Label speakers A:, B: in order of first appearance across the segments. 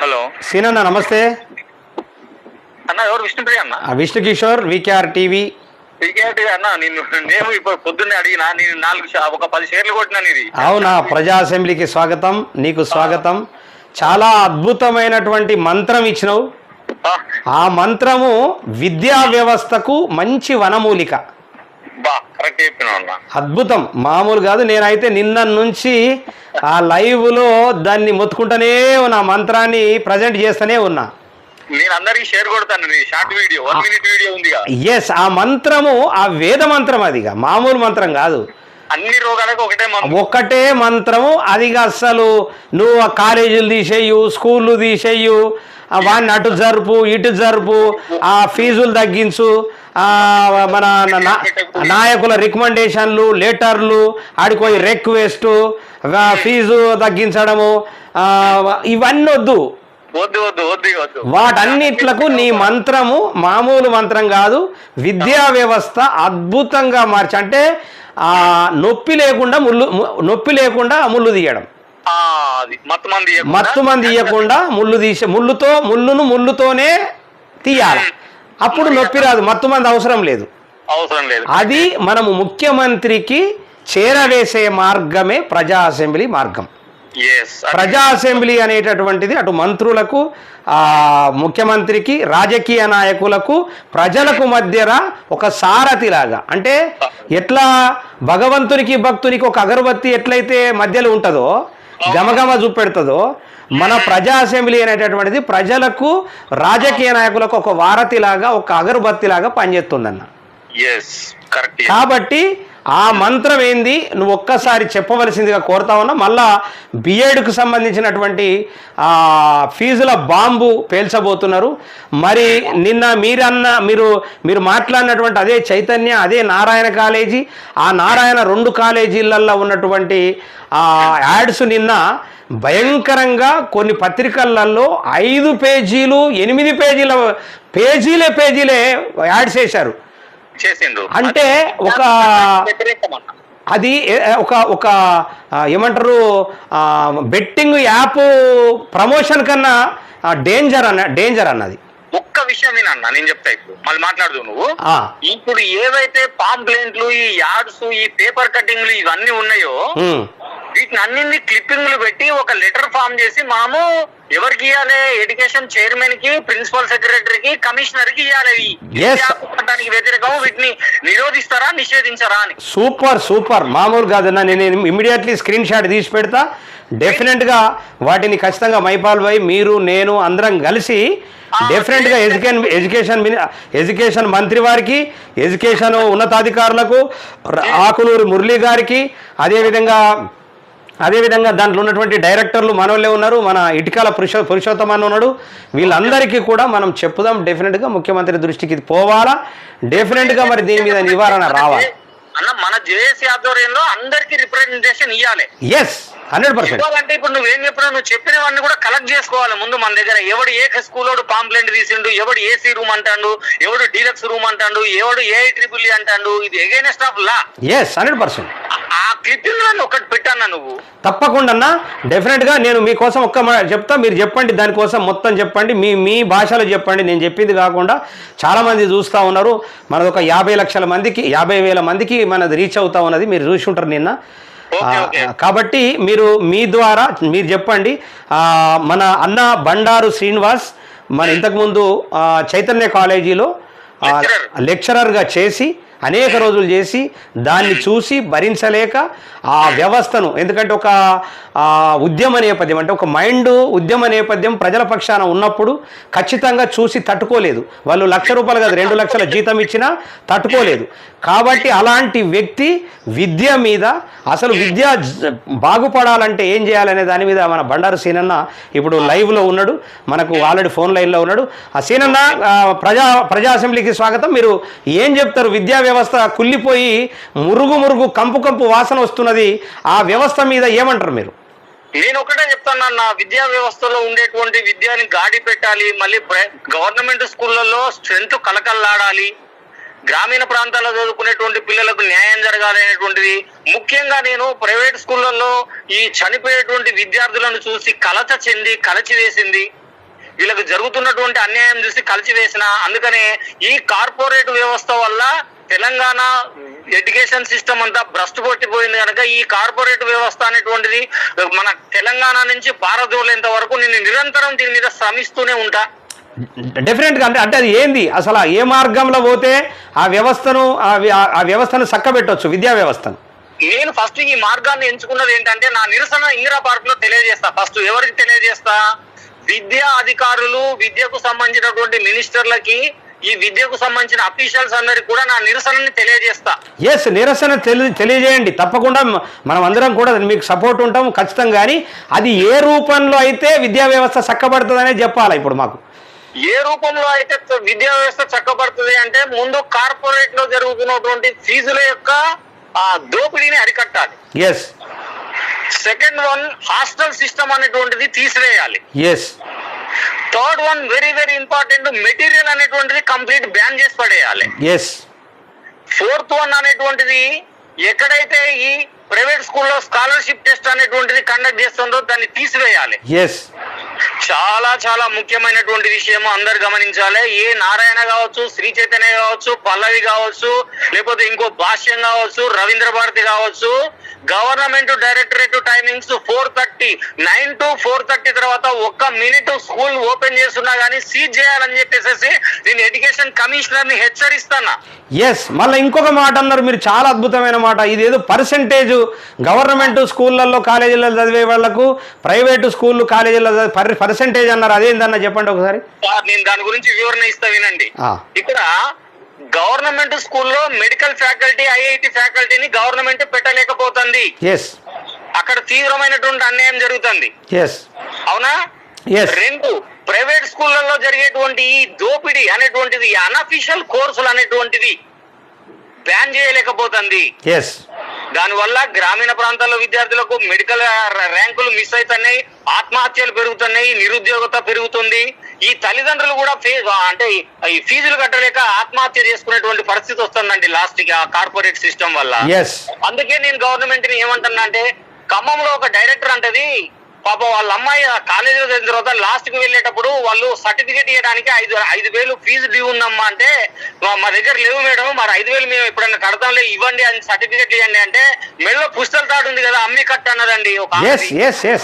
A: Hello.
B: సీనన్న నమస్తే.
A: అన్న ఎవరు? విష్ణుప్రియ అన్న.
B: Vishnu Kishore VKR TV.
A: PKT అన్న నేను ఇప్పుడు పొద్దున్నే అడిగినా నేను నాలుగు షా- ఒక పది షేర్లు కొట్టినా ఇది
B: అవునా ప్రజా అసెంబ్లీకి స్వాగతం నీకు స్వాగతం. చాలా అద్భుతమైనటువంటి మంత్రం ఇచ్చినావు. ఆ. మంత్రము విద్యా వ్యవస్థకు మంచి వనమూలిక. అద్భుతం. మామూలు కాదు నేనైతే నిన్న నుంచి ఆ లైవ్లో దాన్ని మొత్తుకుంటూనే ఉన్నా మంత్రాన్ని ప్రజెంట్ చేస్తూనే ఉన్నా.
A: నేను అందరికి షేర్ కొడతాను నీ short video one minute video ఉందిగా.
B: ఎస్ ఆ మంత్రము ఆ వేద మంత్రం అదిగా మామూలు మంత్రం కాదు.
A: అన్ని రోగాలకు ఒకటే మందు
B: ఒక్కటే మంత్రము అది అస్సలు నువ్వు ఆ కాలేజీలు తీసేయు స్కూళ్ళు తీసేయు వాడిని అటు జరుపు ఇటు జరుపు ఆ ఫీజులు తగ్గించు ఆ మన నాయకుల రికమెండేషన్లు లెటర్లు ఆడిపోయి రిక్వెస్ట్ ఫీజు తగ్గించడము ఇవన్నీ వద్దు. వాటన్నిట్లకు నీ మంత్రము మామూలు మంత్రం కాదు. విద్యా వ్యవస్థ అద్భుతంగా మార్చి అంటే ఆ నొప్పి లేకుండా ముళ్ళు నొప్పి లేకుండా ముళ్ళు తీయడం.
A: మత్తు మంది
B: తీయకుండా ముళ్ళు తీసే ముళ్ళుతో ముళ్ళును ముళ్ళుతోనే తీయాలి. అప్పుడు నొప్పి రాదు మత్తు మంది అవసరం లేదు.
A: అవసరం లేదు.
B: అది మనము ముఖ్యమంత్రికి చేరవేసే మార్గమే ప్రజా అసెంబ్లీ మార్గం. ప్రజా అసెంబ్లీ అనేటటువంటిది అటు మంత్రులకు ఆ, ముఖ్యమంత్రికి రాజకీయ నాయకులకు ప్రజలకు మధ్యన ఒక సారథిలాగా. అంటే ఎట్లా భగవంతునికి భక్తునికి ఒక అగరబత్తి ఎట్లయితే మధ్యలో ఉంటుందో గమగమ చూపెడుతుందో. మన ప్రజా అసెంబ్లీ అనేటటువంటిది ప్రజలకు రాజకీయ నాయకులకు ఒక వారధిలాగా ఒక అగరబత్తిలాగా పనిచేస్తుందన్న. కాబట్టి ఆ మంత్రం ఏంది? నువ్వు ఒక్కసారి చెప్పవలసిందిగా కోరుతా ఉన్నా. మళ్ళా బిఎడ్కు సంబంధించినటువంటి ఫీజుల బాంబు పేల్చబోతున్నారు. మరి నిన్న మీరన్న మీరు మీరు మాట్లాడినటువంటి అదే చైతన్య అదే నారాయణ కాలేజీ ఆ నారాయణ రెండు కాలేజీలలో ఉన్నటువంటి ఆ యాడ్స్ నిన్న భయంకరంగా కొన్ని పత్రికలలో ఐదు పేజీలు ఎనిమిది పేజీల పేజీలే పేజీలే యాడ్స్ వేశారు
A: చేసిండు.
B: అంటే ఒక అది ఒక ఒక ఏమంటారు బెట్టింగ్ యాప్ ప్రమోషన్ కన్నా డేంజర్ అన్న డేంజర్ అన్నది.
A: విషయం వినన్నా నేను చెప్తా ఇప్పుడు. మళ్ళీ మాట్లాడుతూ నువ్వు. ఇప్పుడు ఏవైతే పాంప్లెంట్లు ఈ యాడ్స్ ఈ పేపర్ కటింగ్లు ఇవన్నీ ఉన్నాయో వీటిని అన్నింటినీ క్లిప్పింగ్లు పెట్టి ఒక లెటర్ ఫామ్ చేసి మాము ఎవరికి ఇవ్వాలి ఎడ్యుకేషన్ చైర్మన్కి ప్రిన్సిపల్ సెక్రటరీకి కమిషనర్కి ఇవ్వాలి. దానికి వ్యతిరేకం వీటిని నిరోధిస్తారా నిషేధించారా అని.
B: Super super. మామూలు కాదన్న నేను ఇమీడియట్లీ స్క్రీన్ షాట్ తీసి పెడతా. డెఫినెట్గా వాటిని ఖచ్చితంగా మైపాల్ మీరు నేను అందరం కలిసి డెఫినెట్గా ఎడ్యుకేషన్ ఎడ్యుకేషన్ ఎడ్యుకేషన్ మంత్రి వారికి ఎడ్యుకేషన్ ఉన్నతాధికారులకు ర- ఆకునూరి మురళి గారికి అదేవిధంగా అదేవిధంగా దాంట్లో ఉన్నటువంటి డైరెక్టర్లు మనోళ్ళే ఉన్నారు మన ఇటికాల పురుషో పురుషోత్తమ ఉన్నాడు. వీళ్ళందరికీ కూడా మనం చెప్పుదాం డెఫినెట్గా ముఖ్యమంత్రి దృష్టికి ఇది పోవాలా? డెఫినెట్గా మరి దీని మీద నివారణ రావాలి?
A: అన్న మన జేఏసీ ఆధ్వర్యంలో అందరికి రిప్రజెంటేషన్ ఇవ్వాలి
B: ఎస్ హండ్రెడ్ పర్సెంట్.
A: ఇవ్వాలంటే ఇప్పుడు నువ్వేం చెప్పినా నువ్వు చెప్పినవన్నీ కూడా కలెక్ట్ చేసుకోవాలి ముందు మన దగ్గర. ఎవడు ఏ స్కూలోడు పాంప్లెంట్ తీసిండు ఎవడు ఏసీ రూమ్ అంటాడు ఎవడు డీలక్స్ రూమ్ అంటాడు ఎవడు ఏ ట్రిపుల్ అంటాడు ఇది against of law
B: yes hundred percent.
A: ఆ క్లిప్పింగ్ ఒకటి పెట్టానా నువ్వు.
B: తప్పకుండా అన్న. డెఫినెట్గా నేను మీకోసం ఒక్క చెప్తా. మీరు చెప్పండి దానికోసం మొత్తం చెప్పండి. మీ మీ భాషలో చెప్పండి. నేను చెప్పింది కాకుండా చాలామంది చూస్తూ ఉన్నారు. మనది ఒక యాభై లక్షల మందికి యాభై వేల మందికి మనది రీచ్ అవుతా ఉన్నది. మీరు చూసి ఉంటారు నిన్న. కాబట్టి మీరు మీ ద్వారా మీరు చెప్పండి ఆ, మన అన్న బండారు శ్రీనివాస్ మన ఇంతకుముందు ఆ, చైతన్య కాలేజీలో. లెక్చరర్గా చేసి అనేక రోజులు చేసి దాన్ని చూసి భరించలేక ఆ వ్యవస్థను ఎందుకంటే ఒక ఉద్యమ నేపథ్యం అంటే ఒక మైండ్ ఉద్యమ నేపథ్యం ప్రజల పక్షాన ఉన్నప్పుడు ఖచ్చితంగా చూసి తట్టుకోలేదు. వాళ్ళు లక్ష రూపాయలు కాదు రెండు లక్షల జీతం ఇచ్చినా తట్టుకోలేదు. కాబట్టి అలాంటి వ్యక్తి విద్య మీద అసలు విద్య బాగుపడాలంటే ఏం చేయాలనే దాని మీద మన బండారు సీనన్న ఇప్పుడు లైవ్లో ఉన్నాడు. మనకు ఆల్రెడీ ఫోన్ లైన్లో ఉన్నాడు. ఆ సీనన్న ప్రజా ప్రజా అసెంబ్లీకి స్వాగతం. మీరు ఏం చెప్తారు? విద్యా వ్యవస్థ కుళ్ళిపోయి మురుగు మురుగు కంపు కంపు వాసన వస్తున్నది ఆ వ్యవస్థ మీద ఏమంటారు మీరు?
A: నేను ఒకటే చెప్తాను నా విద్యా వ్యవస్థలో ఉండేటువంటి విద్యని గాడి పెట్టాలి మళ్ళీ గవర్నమెంట్ స్కూళ్ళలో స్ట్రెంత్ కలకల్లాడాలి. గ్రామీణ ప్రాంతాల్లో చదువుకునేటువంటి పిల్లలకు న్యాయం జరగాలనేటువంటిది ముఖ్యంగా నేను ప్రైవేట్ స్కూళ్ళల్లో ఈ చనిపోయేటువంటి విద్యార్థులను చూసి కలత చెంది కలచి వేసింది వీళ్ళకి జరుగుతున్నటువంటి అన్యాయం చూసి కలిసివేసిన అందుకనే ఈ కార్పొరేట్ వ్యవస్థ వల్ల తెలంగాణ ఎడ్యుకేషన్ సిస్టమ్ అంతా భ్రష్టు పట్టిపోయింది కనుక ఈ కార్పొరేట్ వ్యవస్థ అనేటువంటిది మన తెలంగాణ నుంచి పారదోలేంత వరకు నేను నిరంతరం దీని మీద శ్రమిస్తూనే ఉంటా.
B: డెఫినెట్గా అంటే అంటే అది ఏంది? అసలు ఏ మార్గంలో పోతే ఆ వ్యవస్థను ఆ వ్యవస్థను చక్కబెట్టొచ్చు విద్యా వ్యవస్థను?
A: నేను ఫస్ట్ ఈ మార్గాన్ని ఎంచుకున్నది ఏంటంటే నా నిరసన ఇందిరా పార్క్లో తెలియజేస్తా. ఫస్ట్ ఎవరికి తెలియజేస్తా? విద్యా అధికారులు విద్యకు సంబంధించినటువంటి మినిస్టర్లకి ఈ విద్యకు సంబంధించిన అఫీషియల్స్ అందరికి కూడా నా నిరసనని తెలియజేస్తా.
B: ఎస్ నిరసన తెలి తెలియజేయండి. తప్పకుండా మనం అందరం కూడా మీకు సపోర్ట్ ఉంటాం ఖచ్చితంగా. కానీ అది ఏ రూపంలో అయితే విద్యా వ్యవస్థ చక్కబడుతుందనే చెప్పాలి ఇప్పుడు మాకు.
A: ఏ రూపంలో అయితే విద్యా వ్యవస్థ చక్కబడుతుంది అంటే ముందు కార్పొరేట్లో జరుగుతున్నటువంటి ఫీజుల యొక్క దోపిడీని అరికట్టాలి.
B: Yes
A: second one hostel system అనేటువంటిది తీసివేయాలి.
B: Yes
A: third one very very important material అనేటువంటిది కంప్లీట్ బ్యాన్ చేసి పడేయాలి.
B: ఎస్
A: ఫోర్త్ వన్ అనేటువంటిది ఎక్కడైతే ఈ ప్రైవేట్ స్కూల్లో స్కాలర్షిప్ టెస్ట్ అనేటువంటిది కండక్ట్ చేస్తుందో దాన్ని తీసివేయాలి.
B: ఎస్
A: చాలా చాలా ముఖ్యమైనటువంటి విషయం అందరు గమనించాలి. ఏ నారాయణ కావచ్చు శ్రీ చైతన్య కావచ్చు పల్లవి కావచ్చు లేకపోతే ఇంకో భాష్యం కావచ్చు రవీంద్ర భారతి కావచ్చు government directorate timings four thirty nine to four thirty తర్వాత ఒక్క మినిట్ స్కూల్ ఓపెన్ చేస్తున్నా కానీ సీజ్ చేయాలని చెప్పేసి నేను ఎడ్యుకేషన్ కమిషనర్ని హెచ్చరిస్తానా?
B: ఎస్ మళ్ళీ ఇంకొక మాట అన్నారు. మీరు చాలా అద్భుతమైన మాట. ఇది ఏదో పర్సంటేజ్ గవర్నమెంట్ స్కూళ్ళల్లో కాలేజీలలో చదివే వాళ్ళకు ప్రైవేటు స్కూళ్ళు కాలేజీల్లో పర్సంటేజ్ అన్నారు అదేందన్న చెప్పండి ఒకసారి.
A: సార్, నేను దాని గురించి వివరణ ఇస్తా వినండి. ఇక్కడ గవర్నమెంట్ స్కూల్లో మెడికల్ ఫ్యాకల్టీ ఐఐటి ఫ్యాకల్టీని గవర్నమెంట్ పెట్టలేకపోతుంది. అక్కడ తీవ్రమైనటువంటి అన్యాయం జరుగుతుంది. అవునా? రెండు ప్రైవేట్ స్కూళ్ళల్లో జరిగేటువంటి ఈ దోపిడీ అనేటువంటిది అనఫిషియల్ కోర్సులు అనేటువంటిది బ్యాన్ చేయలేకపోతుంది. దానివల్ల గ్రామీణ ప్రాంతాల్లో విద్యార్థులకు మెడికల్ ర్యాంకులు మిస్ అవుతున్నాయి ఆత్మహత్యలు పెరుగుతున్నాయి నిరుద్యోగత పెరుగుతుంది. ఈ తల్లిదండ్రులు కూడా ఫీ- అంటే ఈ ఫీజులు కట్టలేక ఆత్మహత్య చేసుకునేటువంటి పరిస్థితి వస్తుందండి లాస్ట్కి ఆ కార్పొరేట్ సిస్టమ్ వల్ల. అందుకే నేను గవర్నమెంట్ని ఏమంటున్నా అంటే ఖమ్మంలో ఒక డైరెక్టర్ అంటది పాప వాళ్ళ అమ్మాయి కాలేజీలో చదివిన తర్వాత లాస్ట్కి వెళ్ళేటప్పుడు వాళ్ళు సర్టిఫికేట్ ఇవ్వడానికి ఐదు ఐదు వేలు ఫీజు డ్యూ ఉందమ్మా అంటే మా- దగ్గర లేవు మేడం మరి ఐదు వేలు మేము ఎప్పుడైనా కడతాంలే ఇవ్వండి అని సర్టిఫికేట్ ఇవ్వండి అంటే మెడలో పుస్తల తాడు ఉంది కదా అమ్మి కట్టు అన్నదండి ఒక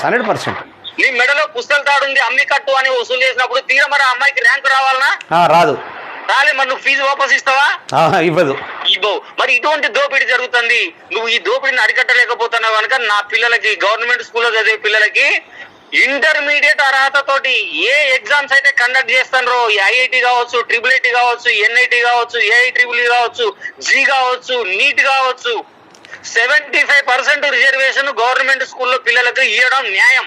B: హండ్రెడ్ పర్సెంట్
A: నీ మెడలో పుస్తల తాడు ఉంది అమ్మి కట్టు అని వసూలు చేసినప్పుడు తీర మరి అమ్మాయికి ర్యాంక్ రావాలనా?
B: రాదు.
A: రాలే మరి నువ్వు ఫీజు వాపస్ ఇస్తావా?
B: ఇవ్వదు.
A: మరి ఇటువంటి దోపిడీ జరుగుతుంది. నువ్వు ఈ దోపిడీని అరికట్టలేకపోతున్నావు కనుక నా పిల్లలకి గవర్నమెంట్ స్కూల్లో చదివే పిల్లలకి ఇంటర్మీడియట్ అర్హత తోటి ఏ ఎగ్జామ్స్ అయితే కండక్ట్ చేస్తారో ఐఐటి కావచ్చు ట్రిపుల్ ఐటి కావచ్చు ఎన్ఐటి కావచ్చు ఏఐ ట్రిపుల్ కావచ్చు జీ కావచ్చు నీట్ కావచ్చు seventy five percent reservation government స్కూల్లో పిల్లలకు ఇవ్వడం న్యాయం.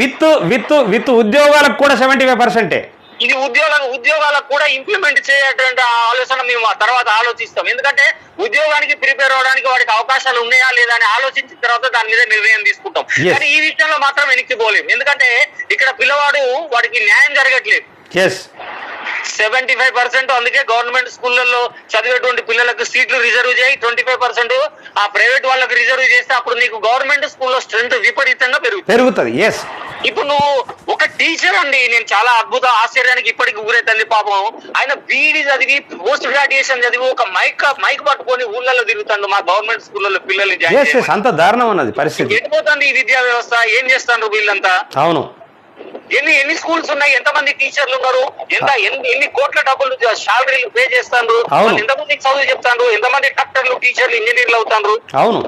B: విత్ విత్ విత్ ఉద్యోగాలకు కూడా సెవెంటీ ఫైవ్ పర్సెంటే.
A: ఇది ఉద్యోగాల ఉద్యోగాలకు కూడా ఇంప్లిమెంట్ చేయటువంటి ఆలోచన మేము తర్వాత ఆలోచిస్తాం. ఎందుకంటే ఉద్యోగానికి ప్రిపేర్ అవడానికి వాడికి అవకాశాలు ఉన్నాయా లేదా అని ఆలోచించిన తర్వాత దాని మీద నిర్ణయం తీసుకుంటాం. కానీ ఈ విషయంలో మాత్రం వెనక్కి పోలేం. ఎందుకంటే ఇక్కడ పిల్లవాడు వాడికి న్యాయం జరగట్లేదు. సెవెంటీ ఫైవ్ పర్సెంట్ అందుకే గవర్నమెంట్ స్కూళ్ళల్లో చదివేటువంటి పిల్లలకు సీట్లు రిజర్వ్ చేయి. ట్వంటీ ఫైవ్ పర్సెంట్ ఆ ప్రైవేట్ వాళ్ళకి రిజర్వ్ చేస్తే అప్పుడు నీకు గవర్నమెంట్ స్కూల్లో స్ట్రెంత్ విపరీతంగా పెరుగుతుంది.
B: పెరుగుతుంది. ఎస్
A: ఇప్పుడు నువ్వు ఒక టీచర్ అండి. నేను చాలా అద్భుత ఆశ్చర్యానికి ఇప్పటికి ఊరైతుంది పాపం. ఆయన బీఈడి చదివి పోస్ట్ గ్రాడ్యుయేషన్ చదివి ఒక మైక్ మైక్ పట్టుకొని ఊళ్ళలో తిరుగుతాడు మా గవర్నమెంట్ స్కూళ్ళలో
B: ఎస్ అంత దారుణం ఉన్నది పరిస్థితి.
A: ఈ విద్యా వ్యవస్థ? ఏం చేస్తాను వీళ్ళంతా?
B: అవును.
A: ఎన్ని ఎన్ని స్కూల్స్ ఉన్నాయి? ఎంత మంది టీచర్లు ఉన్నారు? ఎంత ఎన్ని ఎన్ని కోట్ల డబ్బులు శాలరీలు పే చేస్తాను. ఎంతమందికి చదువు చెప్తాను ఎంతమంది డాక్టర్లు టీచర్లు ఇంజనీర్లు అవుతారు
B: అవును.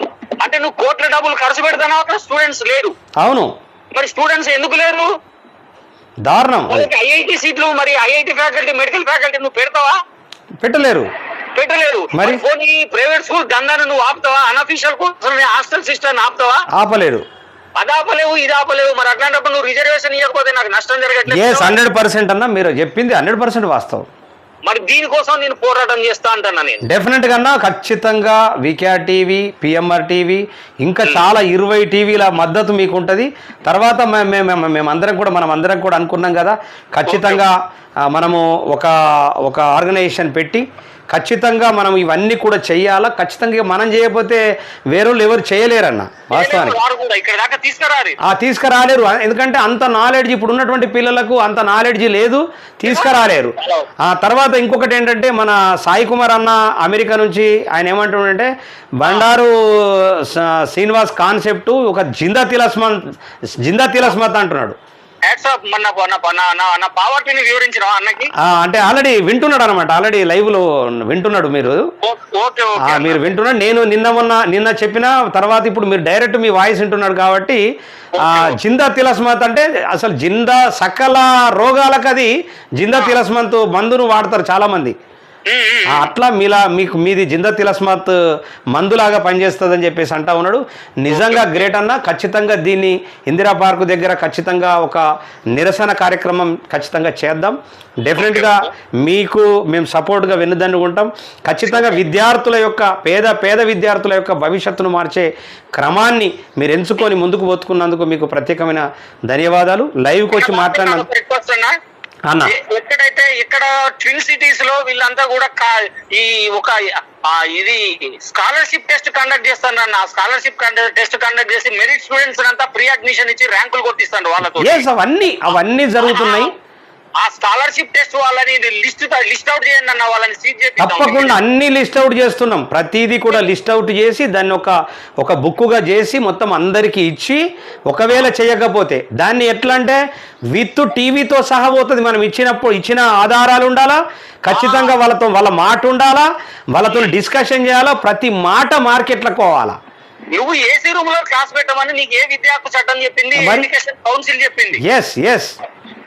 A: అంటే నువ్వు కోట్ల డబ్బులు ఖర్చు పెడతాను? అక్కడ స్టూడెంట్స్ లేరు.
B: అవును.
A: మరి స్టూడెంట్స్ ఎందుకు లేరు?
B: దారుణం.
A: ఐఐటి సీట్లు మరి ఐఐటి ఫ్యాకల్టీ మెడికల్ ఫ్యాకల్టీ నువ్వు పెడతావా?
B: పెట్టలేరు.
A: పెట్టలేరు.
B: మరి?
A: పోనీ ప్రైవేట్ స్కూల్ దందాన్ని నువ్వు ఆపుతావా అనఫీషియల్ కోసం హాస్టల్ సిస్టమ్ ఆపుతావా?
B: ఆపలేరు.
A: అది ఆపలేవు ఇది ఆపలేవు మరి అట్లాంటప్పుడు నువ్వు రిజర్వేషన్ ఇవ్వకపోతే నాకు నష్టం జరగట్లేదు
B: హండ్రెడ్ పర్సెంట్ అన్న మీరు చెప్పింది హండ్రెడ్ పర్సెంట్ వాస్తవం.
A: మరి దీనికోసం నేను పోరాటం చేస్తా అంటున్నా నేను.
B: డెఫినెట్గా ఖచ్చితంగా వికేఆర్ టీవీ పిఎంఆర్ టీవీ ఇంకా చాలా ఇరవై టీవీల మద్దతు మీకు ఉంటుంది తర్వాత మేమందరం కూడా మనం అందరం కూడా అనుకున్నాం కదా ఖచ్చితంగా మనము ఒక ఒక ఆర్గనైజేషన్ పెట్టి ఖచ్చితంగా మనం ఇవన్నీ కూడా చెయ్యాలా? ఖచ్చితంగా మనం చేయకపోతే వేరేళ్ళు ఎవరు చేయలేరన్న వాస్తవానికి.
A: వారు
B: తీసుకురాలేరు. ఎందుకంటే అంత నాలెడ్జ్ ఇప్పుడు ఉన్నటువంటి పిల్లలకు అంత నాలెడ్జ్ లేదు తీసుకురాలేరు. ఆ తర్వాత ఇంకొకటి ఏంటంటే మన సాయి కుమార్ అన్న అమెరికా నుంచి ఆయన ఏమంటుండంటే బండారు శ్రీనివాస్ కాన్సెప్ట్ ఒక జిందా తిలస్మత్ జిందా తిలస్మత్ అంటున్నాడు. అంటే ఆల్రెడీ వింటున్నాడు అనమాట ఆల్రెడీ లైవ్లో వింటున్నాడు మీరు. మీరు వింటున్నారు నేను నిన్న మొన్న నిన్న చెప్పిన తర్వాత ఇప్పుడు మీరు డైరెక్ట్ మీ వాయిస్ వింటున్నారు కాబట్టి ఆ, జిందా తిలస్మత్ అంటే అసలు జిందా సకల రోగాలకు అది జిందా తిలస్మత్ మందును వాడతారు చాలా మంది అట్లా మీలా మీకు మీది జిందా తిలస్మత్ మందులాగా పనిచేస్తుందని చెప్పేసి అంటా ఉన్నాడు. నిజంగా గ్రేట్ అన్న ఖచ్చితంగా దీన్ని ఇందిరా పార్కు దగ్గర ఖచ్చితంగా ఒక నిరసన కార్యక్రమం ఖచ్చితంగా చేద్దాం. డెఫినెట్గా మీకు మేము సపోర్ట్గా వెన్నుదన్నుకుంటాం ఖచ్చితంగా విద్యార్థుల యొక్క పేద పేద విద్యార్థుల యొక్క భవిష్యత్తును మార్చే క్రమాన్ని మీరు ఎంచుకొని ముందుకు పోతుకున్నందుకు మీకు ప్రత్యేకమైన ధన్యవాదాలు. లైవ్కి వచ్చి మాట్లాడిన
A: ఎక్కడైతే ఇక్కడ ట్విన్ సిటీస్లో వీళ్ళంతా కూడా ఈ ఒక ఆ, ఇది స్కాలర్షిప్ టెస్ట్ కండక్ట్ చేస్తాను అన్న స్కాలర్షిప్ టెస్ట్ కండక్ట్ చేసి మెరిట్ స్టూడెంట్స్ అంతా ఫ్రీ అడ్మిషన్ ఇచ్చి ర్యాంకులు కొట్టిస్తాను వాళ్ళతో
B: అవన్నీ అవన్నీ జరుగుతున్నాయి.
A: ఆ స్కాలర్షిప్ టెస్ట్ వాళ్ళని లిస్ట్ లిస్ట్ అవుట్ చేయండి అన్న వాళ్ళని సీట్
B: తప్పకుండా అన్ని లిస్ట్ అవుట్ చేస్తున్నాం. ప్రతిదీ కూడా లిస్ట్ అవుట్ చేసి దాన్ని ఒక ఒక బుక్కుగా చేసి మొత్తం అందరికీ ఇచ్చి ఒకవేళ చేయకపోతే దాన్ని ఎట్లా అంటే విత్ టీవీతో సహా పోతుంది. మనం ఇచ్చినప్పుడు ఇచ్చిన ఆధారాలు ఉండాలా? ఖచ్చితంగా వాళ్ళతో వాళ్ళ మాట ఉండాలా? వాళ్ళతో డిస్కషన్ చేయాలా? ప్రతి మాట మార్కెట్లకు పోవాలా?
A: నువ్వు ఏసీ రూమ్లో క్లాస్ పెట్టమని నీకు ఏ విద్యా హక్కు చట్టం చెప్పింది? ఎడ్యుకేషన్ కౌన్సిల్ చెప్పింది?
B: ఎస్ ఎస్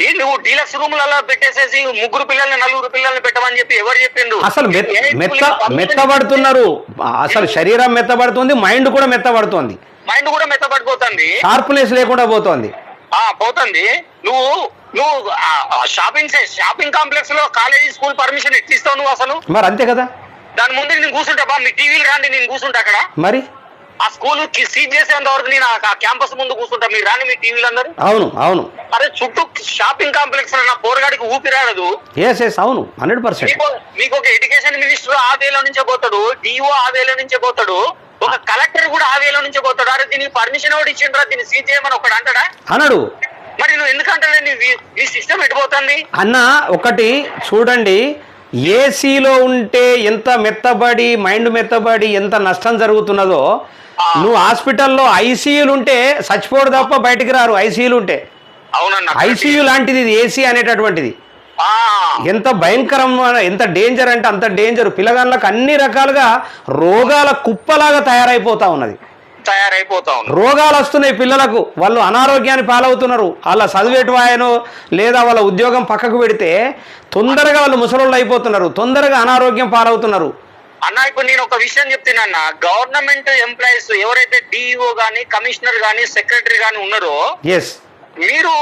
A: ఈ నువ్వు డీలక్స్ రూమ్లలో పెట్టేసేసి ముగ్గురు పిల్లల్ని నలుగురు పిల్లల్ని పెట్టమని చెప్పి ఎవరు చెప్పిండు
B: అసలు మెత్త
A: ఏ
B: మెత్తబడుతున్నారు. అసలు శరీరం మెత్తబడుతుంది మైండ్ కూడా మెత్తబడుతుంది.
A: మైండ్ కూడా మెత్తపడిపోతుంది
B: షార్ప్నెస్ లేకుండా పోతుంది.
A: ఆ పోతుంది. నువ్వు నువ్వు షాపింగ్ షాపింగ్ కాంప్లెక్స్లో కాలేజీ స్కూల్ పర్మిషన్ ఎట్టిస్తావు నువ్వు అసలు?
B: మరి అంతే కదా.
A: దాని ముందు నేను కూర్చుంటా బా మీ టీవీలు రాండి నేను కూర్చుంటా అక్కడ.
B: మరి?
A: ఆ స్కూల్ సీట్ చేసేంత వరకు నేను ఆ క్యాంపస్ ముందు కూర్చుంటా. మీరు రాని మీ టీవీలు అందరూ.
B: అవును అవును.
A: అరే చుట్టూ షాపింగ్ కాంప్లెక్స్లో నా పోరగాడికి ఊపిరాడదు
B: ఎస్ ఎస్ అవును. Hundred percent.
A: మీకు ఒక ఎడ్యుకేషన్ మినిస్టర్ ఆ వేలో నుంచే పోతాడు డిఓ ఆ వేలో నుంచే పోతాడు ఒక కలెక్టర్ కూడా ఆ వేలో నుంచే పోతాడు. అరే దీనికి పర్మిషన్ ఒకటి ఇచ్చిండ్రా? దీన్ని సీజ్ చేయమని ఒకటి అంటాడా?
B: అనడు.
A: మరి నువ్వు ఎందుకంటే నీ నీ సిస్టమ్ ఎటుపోతుంది
B: అన్న ఒకటి చూడండి. ఏసీలో ఉంటే ఎంత మెత్తబడి మైండ్ మెత్తబడి ఎంత నష్టం జరుగుతున్నదో నువ్వు హాస్పిటల్లో ఐసీయూలు ఉంటే చచ్చిపోడు తప్ప బయటికి రారు ఐసీయూలు ఉంటే ఐసీయూ లాంటిది ఇది ఏసీ అనేటటువంటిది. ఎంత భయంకరం ఎంత డేంజర్ అంటే అంత డేంజర్ పిల్లగాళ్ళకి అన్ని రకాలుగా రోగాల కుప్పలాగా తయారైపోతా ఉన్నది.
A: తయారైపోతా
B: రోగాలు వస్తున్నాయి పిల్లలకు. వాళ్ళు అనారోగ్యాన్ని పాలవుతున్నారు. వాళ్ళ చదివేటి వాయనో లేదా వాళ్ళ ఉద్యోగం పక్కకు పెడితే తొందరగా వాళ్ళు ముసలోళ్ళు అయిపోతున్నారు. తొందరగా అనారోగ్యం పాలవుతున్నారు.
A: అన్న ఇప్పుడు నేను ఒక విషయం చెప్తున్నా గవర్నమెంట్ ఎంప్లాయీస్ ఎవరైతే డిఇఓ గాని కమిషనర్ గాని సెక్రటరీ గాని ఉన్నారో
B: ఎస్
A: మీరు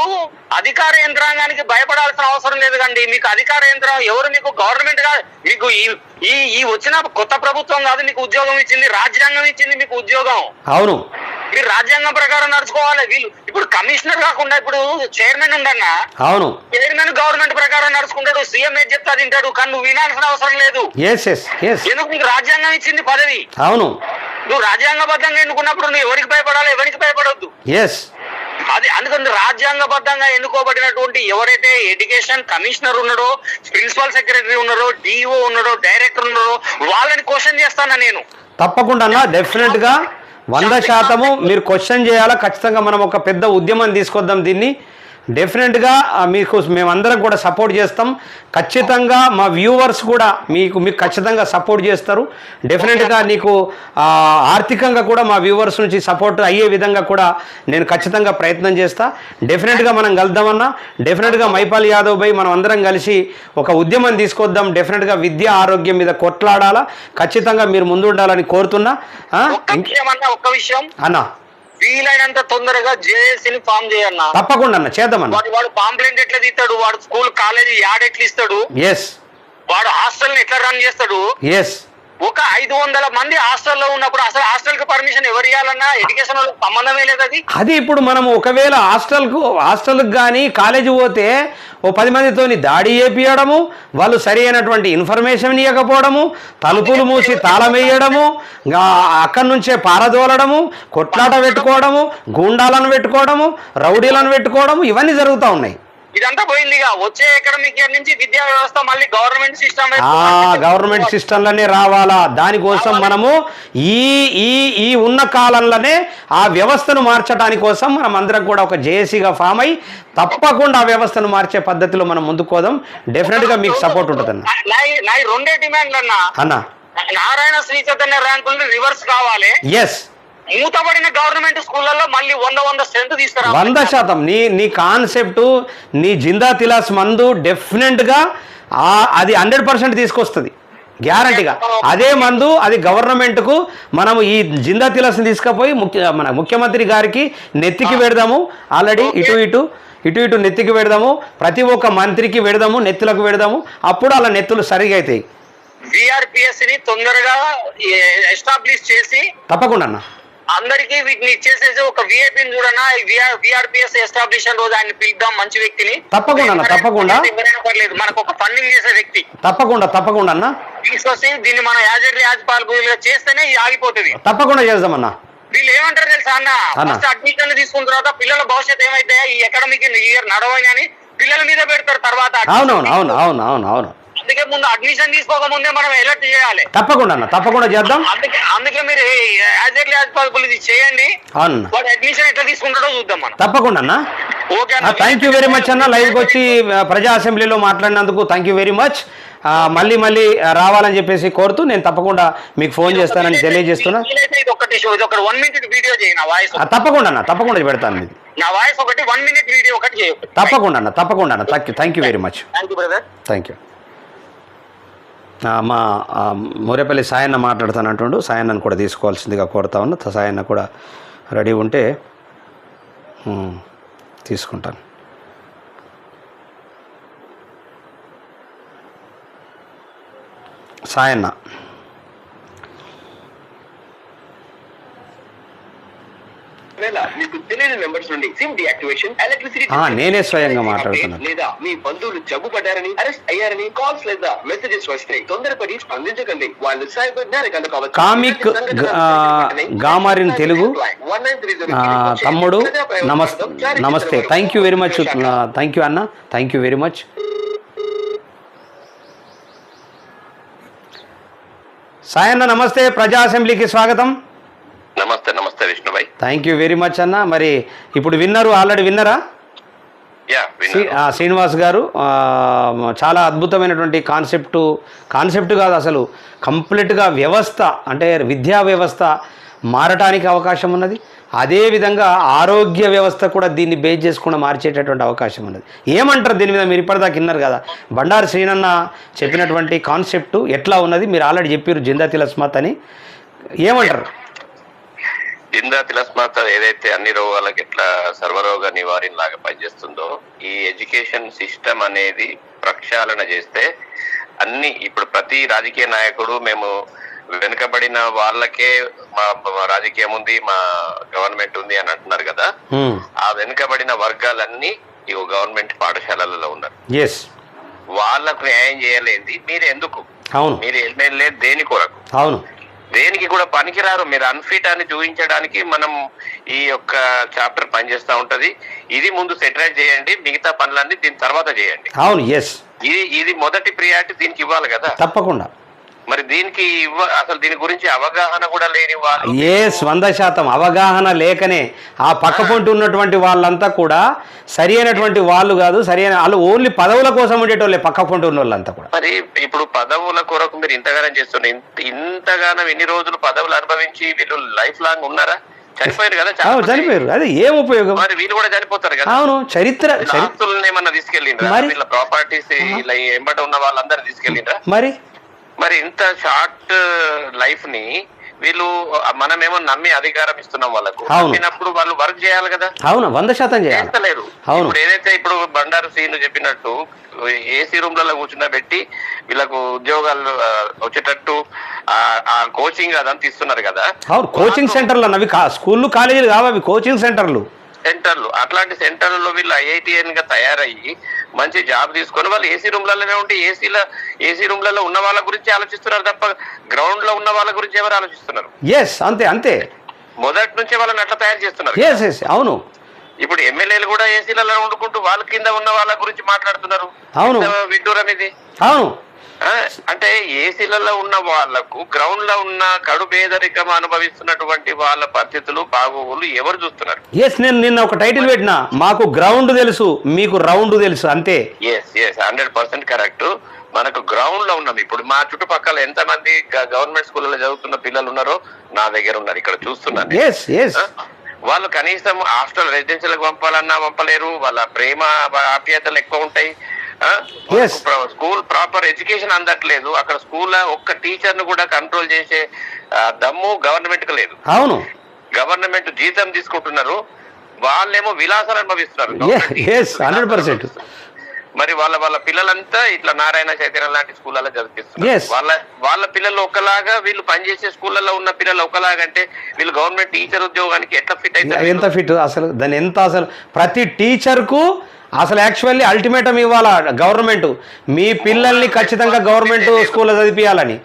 A: అధికార యంత్రాంగానికి భయపడాల్సిన అవసరం లేదు కండి మీకు అధికార యంత్రం ఎవరు మీకు గవర్నమెంట్గా మీకు ఈ ఈ ఈ వచ్చిన కొత్త ప్రభుత్వం కాదు మీకు ఉద్యోగం ఇచ్చింది రాజ్యాంగం ఇచ్చింది మీకు ఉద్యోగం.
B: అవును.
A: మీరు రాజ్యాంగం ప్రకారం నడుచుకోవాలి. వీళ్ళు ఇప్పుడు కమిషనర్ కాకుండా ఇప్పుడు చైర్మన్ ఉండన్నా
B: అవును.
A: చైర్మన్ గవర్నమెంట్ ప్రకారం నడుచుకుంటాడు. సీఎం ఏది చెప్తా తింటాడు. కానీ నువ్వు వినాల్సిన అవసరం లేదు. ఎందుకు నీకు రాజ్యాంగం ఇచ్చింది పదవి?
B: అవును.
A: నువ్వు రాజ్యాంగబద్ధంగా ఎన్నుకున్నప్పుడు నువ్వు ఎవరికి భయపడాలి? ఎవరికి భయపడొద్దు?
B: ఎస్
A: అది అందుకని రాజ్యాంగబద్ధంగా ఎన్నుకోబడినటువంటి ఎవరైతే ఎడ్యుకేషన్ కమిషనర్ ఉన్నాడో ప్రిన్సిపల్ సెక్రటరీ ఉన్నారో డిఓ ఉన్నాడో డైరెక్టర్ ఉన్నారో వాళ్ళని క్వశ్చన్ చేస్తానా నేను?
B: తప్పకుండా అన్న డెఫినెట్గా వంద శాతము మీరు క్వశ్చన్ చేయాలా? ఖచ్చితంగా మనం ఒక పెద్ద ఉద్యమం తీసుకొద్దాం దీన్ని. డెఫినెట్గా మీకు మేమందరం కూడా సపోర్ట్ చేస్తాం. ఖచ్చితంగా మా వ్యూవర్స్ కూడా మీకు మీకు ఖచ్చితంగా సపోర్ట్ చేస్తారు. డెఫినెట్గా నీకు ఆర్థికంగా కూడా మా వ్యూవర్స్ నుంచి సపోర్ట్ అయ్యే విధంగా కూడా నేను ఖచ్చితంగా ప్రయత్నం చేస్తా. డెఫినెట్గా మనం కలుద్దామన్నా. డెఫినెట్గా మైపాల్ యాదవ్ భాయ్ మనం అందరం కలిసి ఒక ఉద్యమం తీసుకొద్దాం. డెఫినెట్గా విద్య ఆరోగ్యం మీద కొట్లాడాలా. ఖచ్చితంగా మీరు ముందు ఉండాలని కోరుతున్నా
A: అన్న. వీలైనంత తొందరగా జేఏసీని ఫామ్ చేయన్న.
B: తప్పకుండా అన్న చేద్దామన్న.
A: వాడు వాడు పాంప్లెంట్ ఎట్లా తీస్తాడు? వాడు స్కూల్ కాలేజీ యాడ్ ఎట్లా ఇస్తాడు?
B: ఎస్
A: వాడు హాస్టల్ ఎట్లా రన్ చేస్తాడు?
B: ఎస్
A: ఒక ఐదు వందల మంది హాస్టల్లో ఉన్నప్పుడు అసలు హాస్టల్కు పర్మిషన్ ఎవరు ఇవ్వాలన్నా ఎడ్యుకేషన్ సంబంధమే లేదు అది.
B: అది ఇప్పుడు మనం ఒకవేళ హాస్టల్కు హాస్టల్ కానీ కాలేజీ పోతే ఓ పది మందితోని దాడి చేపియడము వాళ్ళు సరి అయినటువంటి ఇన్ఫర్మేషన్ ఇవ్వకపోవడము తలుపులు మూసి తాళం వేయడము అక్కడి నుంచే పారదోలడము కొట్లాట పెట్టుకోవడము గూండాలను పెట్టుకోవడము రౌడీలను పెట్టుకోవడము ఇవన్నీ జరుగుతూ ఉన్నాయి.
A: ఇదంతా పోయింది ఇక వచ్చే అకాడమిక్ ఇయర్ నుంచి విద్యా వ్యవస్థ మళ్ళీ గవర్నమెంట్ సిస్టమ్
B: ఆ గవర్నమెంట్ సిస్టంలోనే రావాలా? దానికోసం మనము ఈ ఈ ఈ ఉన్న కాలంలోనే ఆ వ్యవస్థను మార్చడానికి కోసం మనం అందరం కూడా ఒక జేఏసీగా ఫామ్ అయి తప్పకుండా ఆ వ్యవస్థను మార్చే పద్ధతిలో మనం ముందుకు పోదాం డెఫినెట్గా మీకు సపోర్ట్ ఉంటుంది అన్న
A: రెండే అన్న.
B: అన్న.
A: నారాయణ శ్రీ చైతన్య ర్యాంకులు రివర్స్ కావాలి.
B: ఎస్
A: మూతపడిన గవర్నమెంట్ స్కూళ్ళలో మళ్ళీ వంద వంద స్ట్రెంత్ తీసుకురా
B: వంద శాతం. నీ నీ కాన్సెప్ట్ నీ జిందా తిలాస్ మందు డెఫినెట్గా అది హండ్రెడ్ పర్సెంట్ తీసుకొస్తుంది. గ్యారంటీగా అదే మందు అది గవర్నమెంట్కు మనము ఈ జిందా తిలాస్ని తీసుకుపోయి ముఖ్య మన ముఖ్యమంత్రి గారికి నెత్తికి పెడదాము. ఆల్రెడీ ఇటు ఇటు ఇటు ఇటు నెత్తికి పెడదాము. ప్రతి ఒక్క మంత్రికి పెడదాము నెత్తులకు పెడదాము. అప్పుడు అలా నెత్తులు సరిగా అవుతాయి.
A: విఆర్పిఎస్ని తొందరగా ఎస్టాబ్లిష్ చేసి
B: తప్పకుండా అన్న.
A: అందరికీ వీటిని ఇచ్చేసేసి ఒక విఐపిని చూడనా? విఆర్పిఎస్ ఎస్టాబ్లిష్ అయిన రోజు ఆయన పిలుద్దాం మంచి వ్యక్తిని.
B: తప్పకుండా తప్పకుండా.
A: పర్లేదు మనకు ఒక ఫండింగ్ చేసే వ్యక్తి.
B: తప్పకుండా తప్పకుండా అన్న.
A: తీసుకొచ్చి దీన్ని మన యాజర్ యాజపాల్ చేస్తేనే ఇది ఆగిపోతుంది.
B: తప్పకుండా చేద్దామన్నా
A: వీళ్ళు ఏమంటారు తెలుసా అన్న?
B: అన్న.
A: ఫస్ట్ అడ్మిషన్ తీసుకున్న తర్వాత పిల్లల భవిష్యత్తు ఏమైతే ఈ అకాడమిక్ ఇయర్ నడవని అని పిల్లల మీద పెడతారు తర్వాత
B: అవునవును అవును అవును అవును అవును.
A: అందుకే ముందు అడ్మిషన్ తీసుకోక ముందే మనం ఎలర్ట్ చేయాలి.
B: తప్పకుండా అన్న తప్పకుండా చేద్దాం.
A: అందుకే అందుకే మీరు యాజ్ ఎర్లీ యాజ్ పాసిబుల్ ఇది చేయండి. వాడు అడ్మిషన్ ఎట్లా తీసుకుంటాడో చూద్దాం మనం.
B: తప్పకుండా అన్న.
A: ఓకే అన్న
B: థ్యాంక్ యూ వెరీ మచ్ అన్న. లైవ్కి వచ్చి ప్రజా అసెంబ్లీలో మాట్లాడినందుకు థ్యాంక్ యూ వెరీ మచ్ మళ్ళీ మళ్ళీ రావాలని చెప్పేసి కోరుతూ నేను తప్పకుండా మీకు ఫోన్ చేస్తానని తెలియజేస్తున్నా. తప్పకుండా అన్న తప్పకుండా పెడతాను ఇది.
A: నా వాయిస్ ఒకటి వన్ మినిట్ వీడియో ఒకటి చేయ
B: తప్పకుండా అన్న తప్పకుండా అన్న. Thank you very much
A: thank you
B: మా మురేపల్లి సాయన్న మాట్లాడుతానంటుండు. సాయన్నను కూడా తీసుకోవాల్సిందిగా కోరుతా ఉన్నా. త- సాయన్న కూడా రెడీ ఉంటే తీసుకుంటాను. సాయన్న.
C: ఒకవేళ మీకు తెలియని నెంబర్స్ నుండి సిమ్ డియాక్టివేషన్ ఎలక్ట్రిసిటీ
B: ఆ, నేనే స్వయంగా మాట్లాడుతున్నాను.
C: లేదా మీ బంధువులు జబ్బు పడ్డారని అరెస్ట్ అయ్యారని కాల్స్ లేదా మెసేజెస్ వస్తాయి తొందరపడి స్పందించకండి వాళ్ళు సైబర్ కావచ్చు
B: కామిక్ గామారిన్ తెలుగు తమ్ముడు నమస్తే నమస్తే thank you very much thank you అన్న thank you very much Sayanna నమస్తే ప్రజా అసెంబ్లీకి స్వాగతం
C: నమస్తే నమస్తే Vishnubhai.
B: Thank you very much అన్న. మరి ఇప్పుడు విన్నరు ఆల్రెడీ విన్నరా? శ్రీనివాస్ గారు చాలా అద్భుతమైనటువంటి కాన్సెప్ట్ కాన్సెప్ట్ కాదు అసలు. కంప్లీట్గా వ్యవస్థ అంటే విద్యా వ్యవస్థ మారటానికి అవకాశం ఉన్నది. అదేవిధంగా ఆరోగ్య వ్యవస్థ కూడా దీన్ని బేస్ చేసుకుండా మార్చేటటువంటి అవకాశం ఉన్నది. ఏమంటారు దీని మీద? మీరు ఇప్పటిదాకా విన్నారు కదా. బండారు శ్రీనన్న చెప్పినటువంటి కాన్సెప్ట్ ఎట్లా ఉన్నది? మీరు ఆల్రెడీ చెప్పారు జిందా తిలస్మత్ అని. ఏమంటారు?
D: జిందా తిలస్మాత ఏదైతే అన్ని రోగాలకు ఎట్లా సర్వరోగ నివారణ లాగా పనిచేస్తుందో ఈ ఎడ్యుకేషన్ సిస్టమ్ అనేది ప్రక్షాళన చేస్తే అన్ని ఇప్పుడు ప్రతి రాజకీయ నాయకుడు మేము వెనుకబడిన వాళ్ళకే మా రాజకీయం ఉంది మా గవర్నమెంట్ ఉంది అని అంటున్నారు కదా. ఆ వెనుకబడిన వర్గాలన్నీ ఈ గవర్నమెంట్ పాఠశాలలలో ఉన్నారు. వాళ్ళకు న్యాయం చేయలేంది మీరు ఎందుకు? మీరు ఎమ్మెల్యే దేని కొరకు?
B: అవును.
D: దేనికి కూడా పనికిరారు. మీరు అన్ఫిట్ అని చూపించడానికి మనం ఈ యొక్క చాప్టర్ పనిచేస్తా ఉంటది. ఇది ముందు సెటిలైజ్ చేయండి మిగతా పనులన్నీ దీని తర్వాత చేయండి.
B: అవును ఎస్
D: ఇది ఇది మొదటి ప్రియారిటీ దీనికి ఇవ్వాలి కదా.
B: తప్పకుండా.
D: మరి దీనికి ఇవ్వ అసలు దీని గురించి అవగాహన కూడా లేని వాళ్ళు
B: ఎస్ వంద శాతం అవగాహన లేకనే ఆ పక్క పొంటి ఉన్నటువంటి వాళ్ళంతా కూడా సరి అయినటువంటి వాళ్ళు కాదు సరి అయిన వాళ్ళు ఓన్లీ పదవుల కోసం ఉండేటోళ్ళే పక్క పొంటి ఉన్న వాళ్ళంతా కూడా.
D: మరి ఇప్పుడు పదవుల కొరకు మీరు ఇంతగానం చేస్తున్నారు ఇంత ఇంతగానం ఎన్ని రోజులు పదవులు అనుభవించి వీళ్ళు లైఫ్ లాంగ్ ఉన్నారా? చనిపోయారు కదా.
B: చనిపోయారు. అది ఏం ఉపయోగం?
D: మరి వీళ్ళు కూడా చనిపోతారు కదా.
B: అవును చరిత్ర
D: ఆస్తులను ఏమన్నా తీసుకెళ్ళిండ్రా? వీళ్ళ ప్రాపర్టీస్ ఇలా ఎంబట ఉన్న వాళ్ళందరూ తీసుకెళ్ళిండ్రా?
B: మరి?
D: మరి ఇంత షార్ట్ లైఫ్ని వీళ్ళు మనమేమో నమ్మి అధికారం ఇస్తున్నాం వాళ్ళకు. నమ్మినప్పుడు వాళ్ళు వర్క్ చేయాలి కదా?
B: అవును వంద శాతం
D: చేస్తలేరు. ఇప్పుడు ఏదైతే ఇప్పుడు బండారు సీను చెప్పినట్టు ఏసీ రూమ్లలో కూర్చున్నబెట్టి వీళ్ళకు ఉద్యోగాలు ఆ, వచ్చేటట్టు ఆ- కోచింగ్ అదంతా ఇస్తున్నారు కదా.
B: అవును కోచింగ్ సెంటర్లు అన్నవి స్కూళ్ళు కాలేజీలు కావు అవి కోచింగ్ సెంటర్లు.
D: సెంటర్లు. అట్లాంటి సెంటర్లలో వీళ్ళు ఐఐటిఎన్గా తయారయ్యి మంచి జాబ్ తీసుకొని వాళ్ళు ఏసీ రూమ్లలోనే ఉండి ఏసీల ఏసీ రూమ్లలో ఉన్న వాళ్ళ గురించి ఆలోచిస్తున్నారు తప్ప గ్రౌండ్లో ఉన్న వాళ్ళ గురించి ఎవరు ఆలోచిస్తున్నారు?
B: ఎస్ అంతే అంతే.
D: మొదటి నుంచే వాళ్ళని అట్లా తయారు చేస్తున్నారు.
B: ఎస్ ఎస్ అవును.
D: ఇప్పుడు ఎమ్మెల్యేలు కూడా ఏసీలలో వండుకుంటూ వాళ్ళ కింద ఉన్న వాళ్ళ గురించి మాట్లాడుతున్నారు.
B: అవును.
D: విడ్డూరం ఇది.
B: అవును.
D: అంటే ఏసీలలో ఉన్న వాళ్ళకు గ్రౌండ్లో ఉన్న కడు పేదరికం అనుభవిస్తున్నటువంటి వాళ్ళ పరిస్థితులు బాగోగులు ఎవరు చూస్తున్నారు?
B: ఎస్ నేను నిన్న ఒక టైటిల్ పెట్టిన. మాకు గ్రౌండ్ తెలుసు మీకు రౌండ్ తెలుసు అంతే.
D: Yes yes hundred percent correct మనకు గ్రౌండ్లో ఉన్నాం. ఇప్పుడు మా చుట్టుపక్కల ఎంత మంది గవర్నమెంట్ స్కూల్లో చదువుతున్న పిల్లలు ఉన్నారో నా దగ్గర ఉన్నారు. ఇక్కడ చూస్తున్నాను
B: ఎస్ ఎస్?
D: వాళ్ళు కనీసం హాస్టల్ రెసిడెన్షియల్ పంపాలన్నా పంపలేరు. వాళ్ళ ప్రేమ ఆప్యాయతలు ఎక్కువ ఉంటాయి. స్కూల్ ప్రాపర్ ఎడ్యుకేషన్ అందట్లేదు. అక్కడ స్కూల్ ఒక్క టీచర్ను కూడా కంట్రోల్ చేసే దమ్ము గవర్నమెంట్కు లేదు.
B: అవును.
D: గవర్నమెంట్ జీతం తీసుకుంటున్నారు. వాళ్ళేమో విలాసాలు అనుభవిస్తున్నారు. మరి వాళ్ళ వాళ్ళ పిల్లలంతా ఇట్లా నారాయణ చైతన్య లాంటి స్కూళ్ళలో చదివిస్తున్నారు. వాళ్ళ వాళ్ళ పిల్లలు ఒకలాగా వీళ్ళు పనిచేసే స్కూళ్ళలో ఉన్న పిల్లలు ఒకలాగా అంటే వీళ్ళు గవర్నమెంట్ టీచర్ ఉద్యోగానికి ఎట్లా ఫిట్ అయితే
B: ఎంత ఫిట్ అసలు దాని ఎంత అసలు ప్రతి టీచర్కు అసలు యాక్చువల్లీ అల్టిమేటం ఇవ్వాలా గవర్నమెంట్ మీ పిల్లల్ని ఖచ్చితంగా గవర్నమెంట్ స్కూల్లో చదివించాలని